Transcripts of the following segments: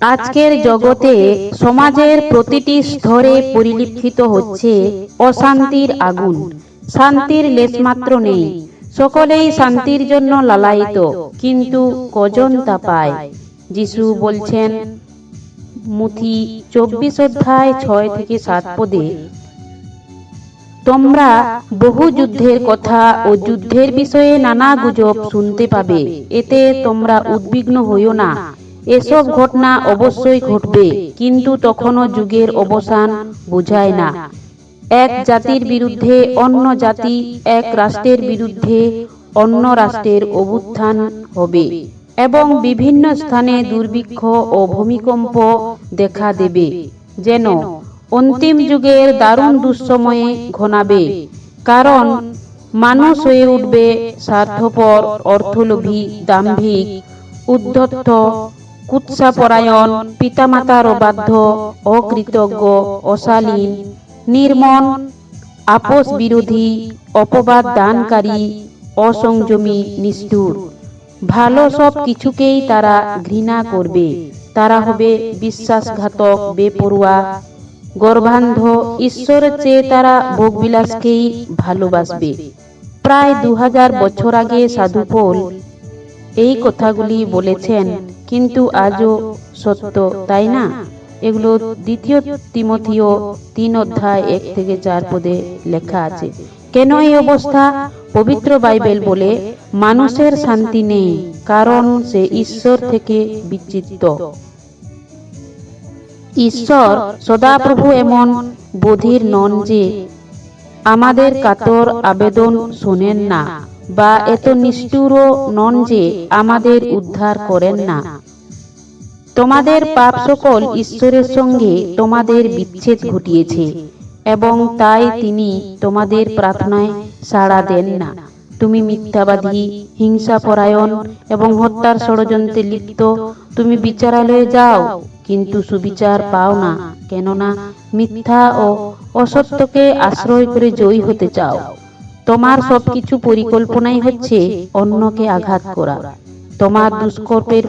আজকের জগতে সমাজের প্রতিটি স্তরে পরিলক্ষিত হচ্ছে অশান্তির আগুন। শান্তির লেশমাত্র নেই। সকলেই শান্তির জন্য লালায়িত, কিন্তু কজন তা পায়? যিশু বলছেন, মুথি চব্বিশ অধ্যায় ছয় থেকে সাত পদে, তোমরা বহু যুদ্ধের কথা ও যুদ্ধের বিষয়ে নানা গুজব শুনতে পাবে। এতে তোমরা উদ্বিগ্ন হইও না। এসব ঘটনা অবশ্যই ঘটবে, কিন্তু তখনও যুগের অবসান বোঝায় না। এক জাতির বিরুদ্ধে অন্য জাতি, এক রাষ্ট্রের বিরুদ্ধে অন্য রাষ্ট্রের অভ্যুত্থান হবে এবং বিভিন্ন স্থানে দুর্ভিক্ষ ও ভূমিকম্প দেখা দেবে, যেন অন্তিম যুগের দারুণ দুঃসময়ে ঘনাবে। কারণ মানুষ হয়ে উঠবে স্বার্থপর, অর্থলোভী, দাম্ভিক, উদ্ধত্ত কুৎসাপরায়ণ, পিতামাতার অবাধ্য, অকৃতজ্ঞ, অশালীন, নির্মম আপোষ বিরোধী অপবাদ দানকারী, অসংযমী, নিষ্ঠুর। ভালো সব কিছুকেই তারা ঘৃণা করবে। তারা হবে বিশ্বাসঘাতক, বেপরুয়া, গর্ভান্ধ। ঈশ্বরের চেয়ে তারা ভোগবিলাসকেই ভালোবাসবে। প্রায় দু হাজার বছর আগে সাধুপোল এই কথাগুলি বলেছেন কিন্তু আজও সত্য তাই না? এগুলো দ্বিতীয় তিমথিও তিন অধ্যায় এক থেকে চার পদে লেখা আছে। কেন এই অবস্থা? পবিত্র বাইবেল বলে মানুষের শান্তি নেই কারণ সে ঈশ্বর থেকে বিচ্ছিন্ন ঈশ্বর সদাপ্রভু এমন বোধির নন যে আমাদের কাতর আবেদন শোনেন না। বা এত নিষ্ঠুরও নন যে আমাদের উদ্ধার করেন না। তোমাদের পাপ সকল ঈশ্বরের সঙ্গে তোমাদের বিচ্ছেদ ঘটিয়েছে এবং তাই তিনি তোমাদের প্রার্থনায় সাড়া দেন না। তুমি মিথ্যাবাদী, হিংসাপরায়ণ এবং হত্যার ষড়যন্ত্রে লিপ্ত। তুমি বিচারালয়ে যাও, কিন্তু সুবিচার পাও না। কেননা মিথ্যা ও অসত্যকে আশ্রয় করে জয়ী হতে চাও। তোমার সবকিছু পরিকল্পনাই হচ্ছে অন্যকে আঘাত করা। তোমার দুষ্কর্মের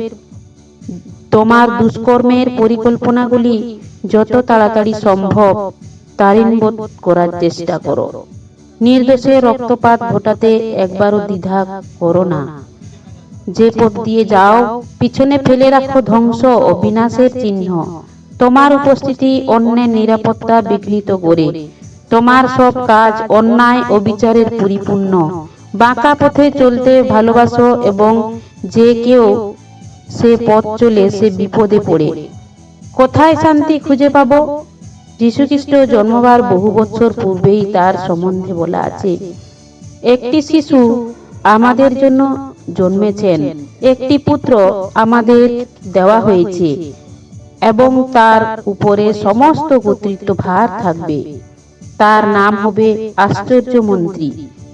তোমার দুষ্কর্মের পরিকল্পনাগুলি যত তাড়াতাড়ি সম্ভব তারিণবোধ করার চেষ্টা করো। নির্দোষে রক্তপাত ঘটাতে একবারও দ্বিধা করো না। যে পথ দিয়ে যাও পিছনে ফেলে রাখো ধ্বংস ও বিনাশের চিহ্ন। তোমার উপস্থিতি অন্যের নিরাপত্তা বিঘ্নিত করে। তোমার সব কাজ অন্যায় ও বিচারের পরিপূর্ণ। বাঁকা পথে চলতে ভালোবাসো এবং যে কেউ সে পথ চলে সে বিপদে পড়ে। কোথায় শান্তি খুঁজে পাবো? যীশুখ্রিস্ট জন্মবার বহু বছর পূর্বেই তার সম্বন্ধে বলা আছে, একটি শিশু আমাদের জন্য জন্মেছেন, একটি পুত্র আমাদের দেওয়া হয়েছে এবং তার উপরে সমস্ত কর্তৃত্ব ভার থাকবে। তার নাম হবে আশ্চর্য মন্ত্রী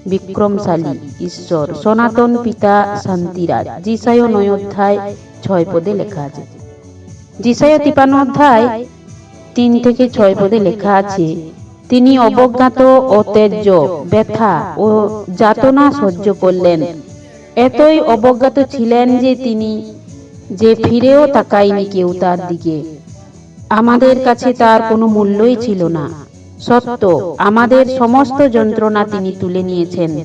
বিক্রমশালী ঈশ্বর সনাতন পিতা শান্তিরাজ জিসায় নয় অধ্যায় ছয় পদে লেখা আছে। জিসায় তিপান্ন অধ্যায় তিন থেকে ছয় পদে লেখা আছে তিনি অবজ্ঞাত ও তেজ্য ব্যথা ও যাতনা সহ্য করলেন। এতই অবজ্ঞাত ছিলেন যে তিনি যে ফিরেও তাকায়নি কেউ তার দিকে। আমাদের কাছে তার কোনো মূল্যই ছিল না। সত্য আমাদের সমস্ত যন্ত্রণা তিনি তুলে নিয়েছেন।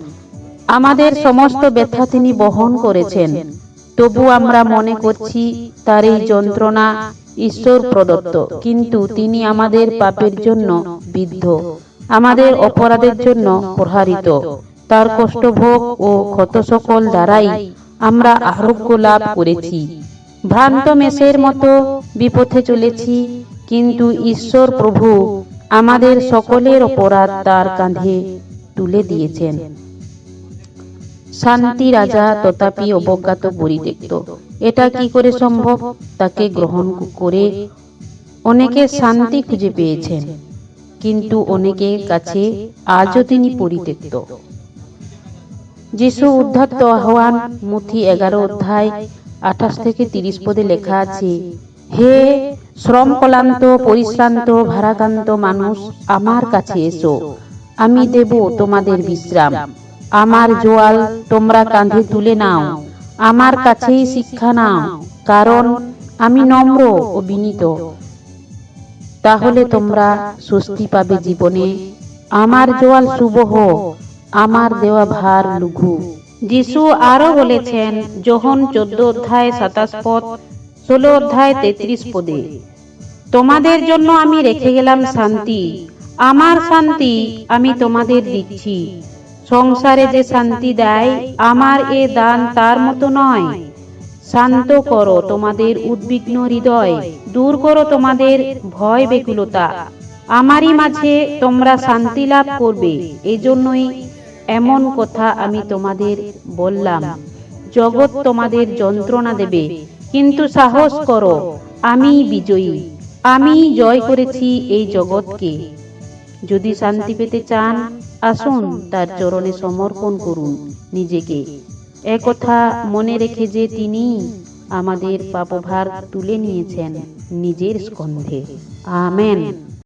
আমাদের সমস্ত ব্যথা তিনি বহন করেছেন। তবু আমরা মনে করছি তার এই যন্ত্রণা ঈশ্বর প্রদত্ত। কিন্তু তিনি আমাদের পাপের জন্য বিদ্ধ। আমাদের অপরাধের জন্য প্রহারিত। তার কষ্টভোগ ও ক্ষত সকল দ্বারাই আমরা আরোগ্য লাভ করেছি। ভ্রান্ত মেষের মতো বিপথে চলেছি। কিন্তু ঈশ্বর প্রভু আমাদের সকলের অপরাধ তার কাঁধে তুলে দিয়েছেন। শান্তি রাজা তথাপি অবজ্ঞাত পরিত্যক্ত। এটা কি করে সম্ভব? তাকে গ্রহণ করে অনেকে শান্তি খুঁজে পেয়েছেন, কিন্তু অনেকের কাছে আজও তিনি পরিত্যক্ত। যিশু উদ্ধাত্ত আহ্বান মুথি এগারো অধ্যায় আঠাশ থেকে তিরিশ পদে লেখা আছে হে শ্রম কলান্ত পরিশ্রান্ত ভারাকান্ত মানুষ আমার কাছে এসো। আমি দেব তোমাদের বিশ্রাম। আমার জোয়াল তোমরা কাঁধে তুলে নাও। আমার কাছেই শিক্ষা নাও, কারণ আমি নম্র ও বিনীত। তাহলে তোমরা স্বস্তি পাবে জীবনে। আমার জোয়াল শুভহ আমার দেওয়া ভার লঘু। যিশু আরও বলেছেন যোহন চোদ্দ অধ্যায় সাতাশ পদ ষোলো অধ্যায় তেত্রিশ পদে, তোমাদের জন্য আমি রেখে গেলাম শান্তি। আমার শান্তি আমি তোমাদের দিচ্ছি। সংসারে যে শান্তি দেয়, আমার এ দান তার মতো নয়। শান্ত করো তোমাদের উদ্বিগ্ন হৃদয়, দূর করো তোমাদের ভয় বেকুলতা। আমারই মাঝে তোমরা শান্তি লাভ করবে। এই জন্যই এমন কথা আমি তোমাদের বললাম। জগৎ তোমাদের যন্ত্রণা দেবে। কিন্তু সাহস করো আমি বিজয়ী। আমি জয় করেছি এই জগৎকে। যদি শান্তি পেতে চান আসুন তার চরণে সমর্পণ করুন নিজেকে। একথা মনে রেখে যে তিনি আমাদের পাপভার তুলে নিয়েছেন নিজের স্কন্ধে। আমেন।